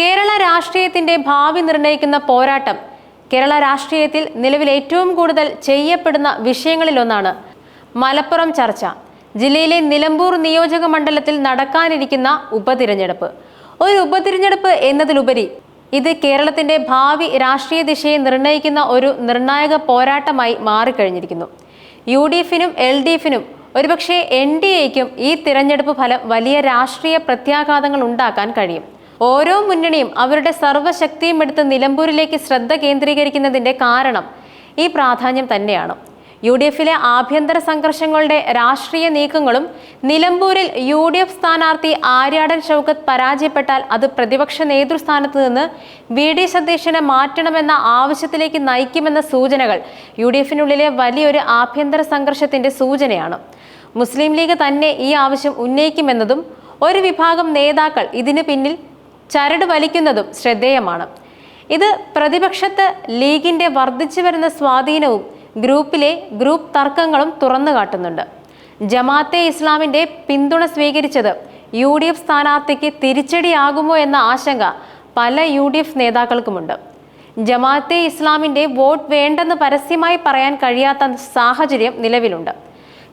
കേരള രാഷ്ട്രീയത്തിന്റെ ഭാവി നിർണയിക്കുന്ന പോരാട്ടം കേരള രാഷ്ട്രീയത്തിൽ നിലവിൽ ഏറ്റവും കൂടുതൽ ചെയ്യപ്പെടുന്ന വിഷയങ്ങളിലൊന്നാണ് മലപ്പുറം ചർച്ച ജില്ലയിലെ നിലമ്പൂർ നിയോജക മണ്ഡലത്തിൽ നടക്കാനിരിക്കുന്ന ഉപതിരഞ്ഞെടുപ്പ്. ഒരു ഉപതിരഞ്ഞെടുപ്പ് എന്നതിലുപരി ഇത് കേരളത്തിന്റെ ഭാവി രാഷ്ട്രീയ ദിശയെ നിർണയിക്കുന്ന ഒരു നിർണായക പോരാട്ടമായി മാറിക്കഴിഞ്ഞിരിക്കുന്നു. യു ഡി എഫിനും എൽ ഡി എഫിനും ഒരുപക്ഷെ എൻ ഡി എക്കും ഈ തിരഞ്ഞെടുപ്പ് ഫലം വലിയ രാഷ്ട്രീയ പ്രത്യാഘാതങ്ങൾ ഉണ്ടാക്കാൻ കഴിയും. ഓരോ മുന്നണിയും അവരുടെ സർവശക്തിയും എടുത്ത് നിലമ്പൂരിലേക്ക് ശ്രദ്ധ കേന്ദ്രീകരിക്കുന്നതിന്റെ കാരണം ഈ പ്രാധാന്യം തന്നെയാണ്. യു ഡി എഫിലെ ആഭ്യന്തര സംഘർഷങ്ങളുടെ രാഷ്ട്രീയ നീക്കങ്ങളും നിലമ്പൂരിൽ യു ഡി എഫ് സ്ഥാനാർത്ഥി ആര്യാടൻ ഷൗക്കത്ത് പരാജയപ്പെട്ടാൽ അത് പ്രതിപക്ഷ നേതൃസ്ഥാനത്ത് നിന്ന് വി ഡി സതീശനെ മാറ്റണമെന്ന ആവശ്യത്തിലേക്ക് നയിക്കുമെന്ന സൂചനകൾ യു ഡി എഫിനുള്ളിലെ വലിയൊരു ആഭ്യന്തര സംഘർഷത്തിന്റെ സൂചനയാണ്. മുസ്ലിം ലീഗ് തന്നെ ഈ ആവശ്യം ഉന്നയിക്കുമെന്നതും ഒരു വിഭാഗം നേതാക്കൾ ഇതിന് പിന്നിൽ ചരട് വലിക്കുന്നതും ശ്രദ്ധേയമാണ്. ഇത് പ്രതിപക്ഷത്ത് ലീഗിന്റെ വർദ്ധിച്ചു വരുന്ന സ്വാധീനവും ഗ്രൂപ്പിലെ ഗ്രൂപ്പ് തർക്കങ്ങളും തുറന്നു കാട്ടുന്നുണ്ട്. ജമാഅത്തെ ഇസ്ലാമിന്റെ പിന്തുണ സ്വീകരിച്ചത് യു ഡി എഫ് സ്ഥാനാർത്ഥിക്ക് തിരിച്ചടിയാകുമോ എന്ന ആശങ്ക പല യു ഡി എഫ് നേതാക്കൾക്കുമുണ്ട്. ജമാഅത്തെ ഇസ്ലാമിന്റെ വോട്ട് വേണ്ടെന്ന് പരസ്യമായി പറയാൻ കഴിയാത്ത സാഹചര്യം നിലവിലുണ്ട്.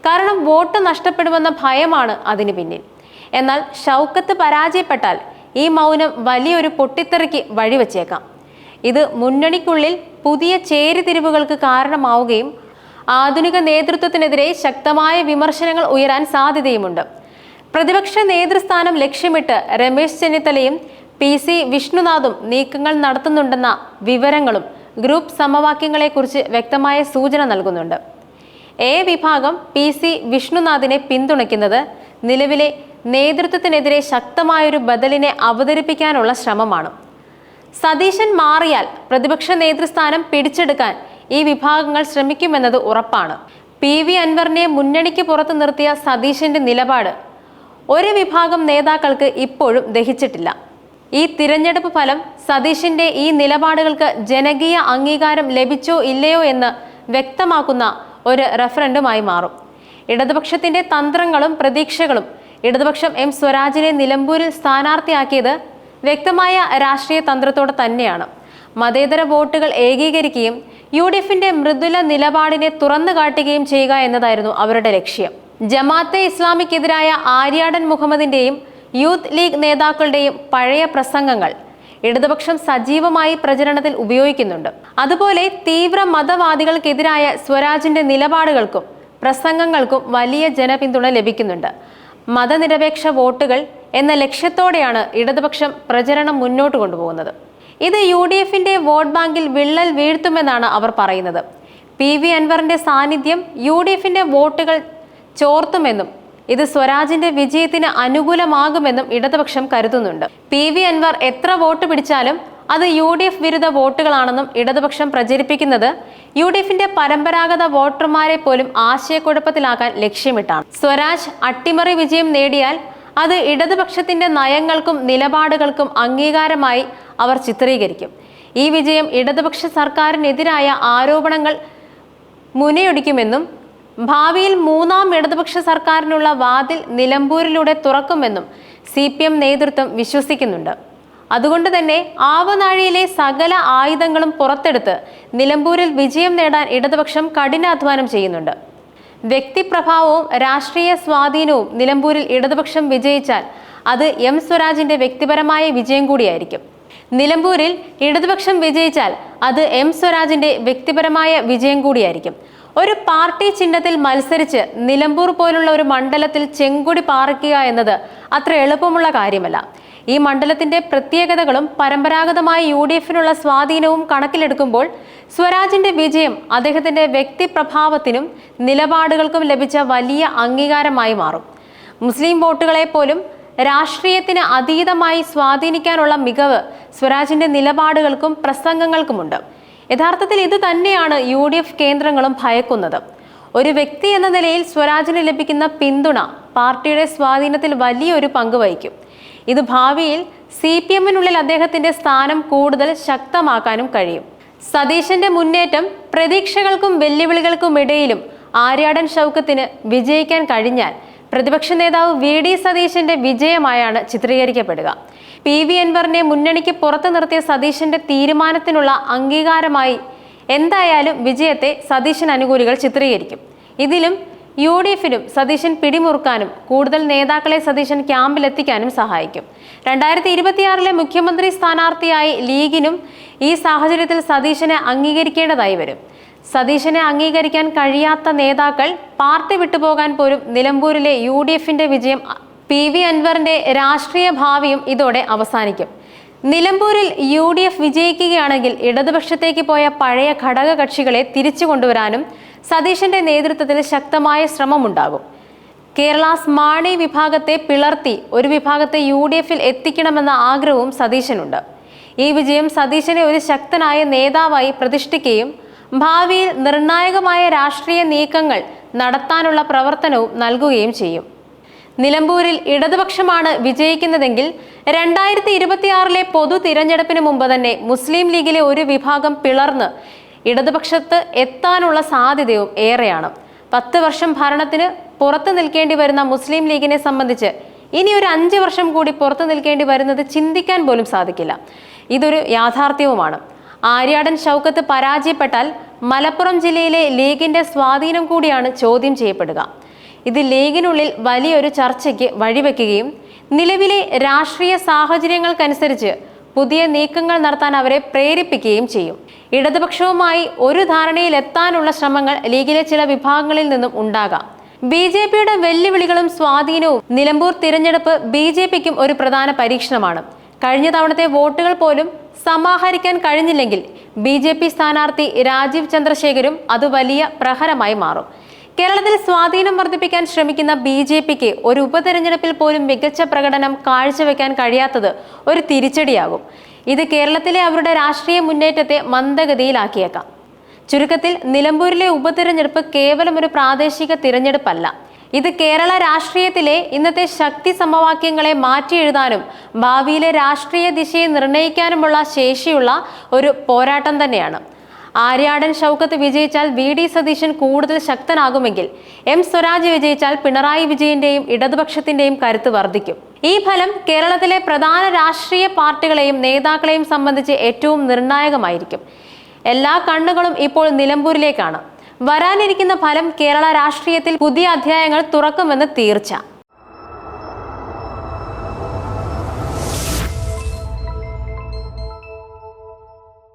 കാരണം വോട്ട് നഷ്ടപ്പെടുമെന്ന ഭയമാണ് അതിനു പിന്നിൽ. എന്നാൽ ഷൗക്കത്ത് പരാജയപ്പെട്ടാൽ ഈ മൗനം വലിയൊരു പൊട്ടിത്തെറിക്ക് വഴിവെച്ചേക്കാം. ഇത് മുന്നണിക്കുള്ളിൽ പുതിയ ചേരിതിരിവുകൾക്ക് കാരണമാവുകയും ആധുനിക നേതൃത്വത്തിനെതിരെ ശക്തമായ വിമർശനങ്ങൾ ഉയരാൻ സാധ്യതയുമുണ്ട്. പ്രതിപക്ഷ നേതൃസ്ഥാനം ലക്ഷ്യമിട്ട് രമേശ് ചെന്നിത്തലയും പി സി വിഷ്ണുനാഥും നീക്കങ്ങൾ നടത്തുന്നുണ്ടെന്ന വിവരങ്ങളും ഗ്രൂപ്പ് സമവാക്യങ്ങളെക്കുറിച്ച് വ്യക്തമായ സൂചന നൽകുന്നുണ്ട്. എ വിഭാഗം പി സി വിഷ്ണുനാഥിനെ പിന്തുണയ്ക്കുന്നത് നിലവിലെ നേതൃത്വത്തിനെതിരെ ശക്തമായൊരു ബദലിനെ അവതരിപ്പിക്കാനുള്ള ശ്രമമാണ്. സതീശൻ മാറിയാൽ പ്രതിപക്ഷ നേതൃസ്ഥാനം പിടിച്ചെടുക്കാൻ ഈ വിഭാഗങ്ങൾ ശ്രമിക്കുമെന്നത് ഉറപ്പാണ്. പി വി അൻവറിനെ മുന്നണിക്ക് പുറത്തു നിർത്തിയ സതീശന്റെ നിലപാട് ഒരു വിഭാഗം നേതാക്കൾക്ക് ഇപ്പോഴും ദഹിച്ചിട്ടില്ല. ഈ തിരഞ്ഞെടുപ്പ് ഫലം സതീശന്റെ ഈ നിലപാടുകൾക്ക് ജനകീയ അംഗീകാരം ലഭിച്ചോ ഇല്ലയോ എന്ന് വ്യക്തമാക്കുന്ന ഒരു റഫറൻഡുമായി മാറും. ഇടതുപക്ഷത്തിന്റെ തന്ത്രങ്ങളും പ്രതീക്ഷകളും ഇടതുപക്ഷം എം സ്വരാജിനെ നിലമ്പൂരിൽ സ്ഥാനാർത്ഥിയാക്കിയത് വ്യക്തമായ രാഷ്ട്രീയ തന്ത്രത്തോടെ തന്നെയാണ്. മതേതര വോട്ടുകൾ ഏകീകരിക്കുകയും യു ഡി എഫിന്റെ മൃദുല നിലപാടിനെ തുറന്നു കാട്ടുകയും ചെയ്യുക എന്നതായിരുന്നു അവരുടെ ലക്ഷ്യം. ജമാഅത്തെ ഇസ്ലാമിക്കെതിരായ ആര്യാടൻ മുഹമ്മദിന്റെയും യൂത്ത് ലീഗ് നേതാക്കളുടെയും പഴയ പ്രസംഗങ്ങൾ ഇടതുപക്ഷം സജീവമായി പ്രചരണത്തിൽ ഉപയോഗിക്കുന്നുണ്ട്. അതുപോലെ തീവ്ര മതവാദികൾക്കെതിരായ സ്വരാജിന്റെ നിലപാടുകൾക്കും പ്രസംഗങ്ങൾക്കും വലിയ ജനപിന്തുണ ലഭിക്കുന്നുണ്ട്. മതനിരപേക്ഷ വോട്ടുകൾ എന്ന ലക്ഷ്യത്തോടെയാണ് ഇടതുപക്ഷം പ്രചരണം മുന്നോട്ട് കൊണ്ടുപോകുന്നത്. ഇത് യു ഡി എഫിന്റെ വോട്ട് ബാങ്കിൽ വിള്ളൽ വീഴ്ത്തുമെന്നാണ് അവർ പറയുന്നത്. പി വി അൻവറിന്റെ സാന്നിധ്യം യു ഡി എഫിന്റെ വോട്ടുകൾ ചോർത്തുമെന്നും ഇത് സ്വരാജിന്റെ വിജയത്തിന് അനുകൂലമാകുമെന്നും ഇടതുപക്ഷം കരുതുന്നുണ്ട്. പി വി അൻവർ എത്ര വോട്ട് പിടിച്ചാലും അത് യു ഡി എഫ് വിരുദ്ധ വോട്ടുകളാണെന്നും ഇടതുപക്ഷം പ്രചരിപ്പിക്കുന്നത് യു ഡി എഫിന്റെ പരമ്പരാഗത വോട്ടർമാരെ പോലും ആശയക്കുഴപ്പത്തിലാക്കാൻ ലക്ഷ്യമിട്ടാണ്. സ്വരാജ് അട്ടിമറി വിജയം നേടിയാൽ അത് ഇടതുപക്ഷത്തിന്റെ നയങ്ങൾക്കും നിലപാടുകൾക്കും അംഗീകാരമായി അവർ ചിത്രീകരിക്കും. ഈ വിജയം ഇടതുപക്ഷ സർക്കാരിനെതിരായ ആരോപണങ്ങൾ മുനയൊടിക്കുമെന്നും ഭാവിയിൽ മൂന്നാം ഇടതുപക്ഷ സർക്കാരിനുള്ള വാതിൽ നിലമ്പൂരിലൂടെ തുറക്കുമെന്നും സി നേതൃത്വം വിശ്വസിക്കുന്നുണ്ട്. അതുകൊണ്ട് തന്നെ ആവനാഴിയിലെ സകല ആയുധങ്ങളും പുറത്തെടുത്ത് നിലമ്പൂരിൽ വിജയം നേടാൻ ഇടതുപക്ഷം കഠിനാധ്വാനം ചെയ്യുന്നുണ്ട്. വ്യക്തിപ്രഭാവവും രാഷ്ട്രീയ സ്വാധീനവും നിലമ്പൂരിൽ ഇടതുപക്ഷം വിജയിച്ചാൽ അത് എം സ്വരാജിന്റെ വ്യക്തിപരമായ വിജയം കൂടിയായിരിക്കും. നിലമ്പൂരിൽ ഇടതുപക്ഷം വിജയിച്ചാൽ അത് എം സ്വരാജിന്റെ വ്യക്തിപരമായ വിജയം കൂടിയായിരിക്കും. ഒരു പാർട്ടി ചിഹ്നത്തിൽ മത്സരിച്ച് നിലമ്പൂർ പോലുള്ള ഒരു മണ്ഡലത്തിൽ ചെങ്കുടി പാറിക്കുക എന്നത് അത്ര എളുപ്പമുള്ള കാര്യമല്ല. ഈ മണ്ഡലത്തിന്റെ പ്രത്യേകതകളും പരമ്പരാഗതമായ യു ഡി എഫിനുള്ള സ്വാധീനവും കണക്കിലെടുക്കുമ്പോൾ സ്വരാജിന്റെ വിജയം അദ്ദേഹത്തിന്റെ വ്യക്തിപ്രഭാവത്തിനും നിലപാടുകൾക്കും ലഭിച്ച വലിയ അംഗീകാരമായി മാറും. മുസ്ലിം വോട്ടുകളെ പോലും രാഷ്ട്രീയത്തിന് അതീതമായി സ്വാധീനിക്കാനുള്ള മികവ് സ്വരാജിന്റെ നിലപാടുകൾക്കും പ്രസംഗങ്ങൾക്കുമുണ്ട്. യഥാർത്ഥത്തിൽ ഇത് തന്നെയാണ് യു ഡി എഫ് കേന്ദ്രങ്ങളും ഭയക്കുന്നത്. ഒരു വ്യക്തി എന്ന നിലയിൽ സ്വരാജിന് ലഭിക്കുന്ന പിന്തുണ പാർട്ടിയുടെ സ്വാധീനത്തിൽ വലിയൊരു പങ്ക് വഹിക്കും. ഇത് ഭാവിയിൽ സി പി എമ്മിനുള്ളിൽ അദ്ദേഹത്തിന്റെ സ്ഥാനം കൂടുതൽ ശക്തമാക്കാനും കഴിയും. സതീശന്റെ മുന്നേറ്റം പ്രതീക്ഷകൾക്കും വെല്ലുവിളികൾക്കും ഇടയിലും ആര്യാടൻ ഷൗക്കത്തിന് വിജയിക്കാൻ കഴിഞ്ഞാൽ പ്രതിപക്ഷ നേതാവ് വി ഡി സതീശന്റെ വിജയമായാണ് ചിത്രീകരിക്കപ്പെടുക. പി വി അൻവറിനെ മുന്നണിക്ക് പുറത്തു നിർത്തിയ സതീശന്റെ തീരുമാനത്തിനുള്ള അംഗീകാരമായി എന്തായാലും വിജയത്തെ സതീശൻ അനുകൂലികൾ ചിത്രീകരിക്കും. ഇതിലും യു ഡി എഫിനും സതീശൻ പിടിമുറുക്കാനും കൂടുതൽ നേതാക്കളെ സതീശൻ ക്യാമ്പിലെത്തിക്കാനും സഹായിക്കും. രണ്ടായിരത്തി ഇരുപത്തിയാറിലെ മുഖ്യമന്ത്രി സ്ഥാനാർത്ഥിയായി ലീഗിനും ഈ സാഹചര്യത്തിൽ സതീശനെ അംഗീകരിക്കേണ്ടതായി വരും. സതീശനെ അംഗീകരിക്കാൻ കഴിയാത്ത നേതാക്കൾ പാർട്ടി വിട്ടുപോകാൻ പോലും നിലമ്പൂരിലെ യു ഡി എഫിന്റെ വിജയം പി വി അൻവറിന്റെ രാഷ്ട്രീയ ഭാവിയും ഇതോടെ അവസാനിക്കും. നിലമ്പൂരിൽ യു ഡി എഫ് വിജയിക്കുകയാണെങ്കിൽ ഇടതുപക്ഷത്തേക്ക് പോയ പഴയ ഘടക കക്ഷികളെ തിരിച്ചു കൊണ്ടുവരാനും സതീശന്റെ നേതൃത്വത്തിൽ ശക്തമായ ശ്രമമുണ്ടാകും. കേരള സ്മാണി വിഭാഗത്തെ പിളർത്തി ഒരു വിഭാഗത്തെ യു ഡി എഫിൽ എത്തിക്കണമെന്ന ആഗ്രഹവും സതീശനുണ്ട്. ഈ വിജയം സതീശനെ ഒരു ശക്തനായ നേതാവായി പ്രതിഷ്ഠിക്കുകയും ഭാവിയിൽ നിർണായകമായ രാഷ്ട്രീയ നീക്കങ്ങൾ നടത്താനുള്ള പ്രവർത്തനവും നൽകുകയും ചെയ്യും. നിലമ്പൂരിൽ ഇടതുപക്ഷമാണ് വിജയിക്കുന്നതെങ്കിൽ രണ്ടായിരത്തി ഇരുപത്തിയാറിലെ പൊതു തിരഞ്ഞെടുപ്പിന് മുമ്പ് തന്നെ മുസ്ലിം ലീഗിലെ ഒരു വിഭാഗം പിളർന്ന് ഇടതുപക്ഷത്ത് എത്താനുള്ള സാധ്യതയും ഏറെയാണ്. പത്ത് വർഷം ഭരണത്തിന് പുറത്തു നിൽക്കേണ്ടി വരുന്ന മുസ്ലിം ലീഗിനെ സംബന്ധിച്ച് ഇനി ഒരു അഞ്ച് വർഷം കൂടി പുറത്തു നിൽക്കേണ്ടി വരുന്നത് ചിന്തിക്കാൻ പോലും സാധിക്കില്ല. ഇതൊരു യാഥാർത്ഥ്യവുമാണ്. ആര്യാടൻ ഷൗക്കത്ത് പരാജയപ്പെട്ടാൽ മലപ്പുറം ജില്ലയിലെ ലീഗിന്റെ സ്വാധീനം കൂടിയാണ് ചോദ്യം ചെയ്യപ്പെടുക. ഇത് ലീഗിനുള്ളിൽ വലിയൊരു ചർച്ചയ്ക്ക് വഴിവെക്കുകയും നിലവിലെ രാഷ്ട്രീയ സാഹചര്യങ്ങൾക്കനുസരിച്ച് പുതിയ നീക്കങ്ങൾ നടത്താൻ അവരെ പ്രേരിപ്പിക്കുകയും ചെയ്യും. ഇടതുപക്ഷവുമായി ഒരു ധാരണയിലെത്താനുള്ള ശ്രമങ്ങൾ ലീഗിലെ ചില വിഭാഗങ്ങളിൽ നിന്നും ഉണ്ടാകാം. ബി ജെ പിയുടെ വെല്ലുവിളികളും സ്വാധീനവും നിലമ്പൂർ തിരഞ്ഞെടുപ്പ് ബി ജെ പിക്കും ഒരു പ്രധാന പരീക്ഷണമാണ്. കഴിഞ്ഞ തവണത്തെ വോട്ടുകൾ പോലും സമാഹരിക്കാൻ കഴിഞ്ഞില്ലെങ്കിൽ ബി ജെ പി സ്ഥാനാർത്ഥി രാജീവ് ചന്ദ്രശേഖരും അത് വലിയ പ്രഹരമായി മാറും. കേരളത്തിൽ സ്വാധീനം വർദ്ധിപ്പിക്കാൻ ശ്രമിക്കുന്ന ബി ജെ പിക്ക് ഒരു ഉപതെരഞ്ഞെടുപ്പിൽ പോലും മികച്ച പ്രകടനം കാഴ്ചവെക്കാൻ കഴിയാത്തത് ഒരു തിരിച്ചടിയാകും. ഇത് കേരളത്തിലെ അവരുടെ രാഷ്ട്രീയ മുന്നേറ്റത്തെ മന്ദഗതിയിലാക്കിയേക്കാം. ചുരുക്കത്തിൽ നിലമ്പൂരിലെ ഉപതെരഞ്ഞെടുപ്പ് കേവലം ഒരു പ്രാദേശിക തിരഞ്ഞെടുപ്പല്ല. ഇത് കേരള രാഷ്ട്രീയത്തിലെ ഇന്നത്തെ ശക്തി സമവാക്യങ്ങളെ മാറ്റിയെഴുതാനും ഭാവിയിലെ രാഷ്ട്രീയ ദിശയെ നിർണയിക്കാനുമുള്ള ശേഷിയുള്ള ഒരു പോരാട്ടം തന്നെയാണ്. ആര്യാടൻ ഷൗക്കത്ത് വിജയിച്ചാൽ വി ഡി സതീശൻ കൂടുതൽ ശക്തനാകുമെങ്കിൽ എം സ്വരാജ് വിജയിച്ചാൽ പിണറായി വിജയന്റെയും ഇടതുപക്ഷത്തിന്റെയും കരുത്ത് വർദ്ധിക്കും. ഈ ഫലം കേരളത്തിലെ പ്രധാന രാഷ്ട്രീയ പാർട്ടികളെയും നേതാക്കളെയും സംബന്ധിച്ച് ഏറ്റവും നിർണായകമായിരിക്കും. എല്ലാ കണ്ണുകളും ഇപ്പോൾ നിലമ്പൂരിലേക്കാണ്. വരാനിരിക്കുന്ന ഫലം കേരള രാഷ്ട്രീയത്തിൽ പുതിയ അധ്യായങ്ങൾ തുറക്കുമെന്ന് തീർച്ച.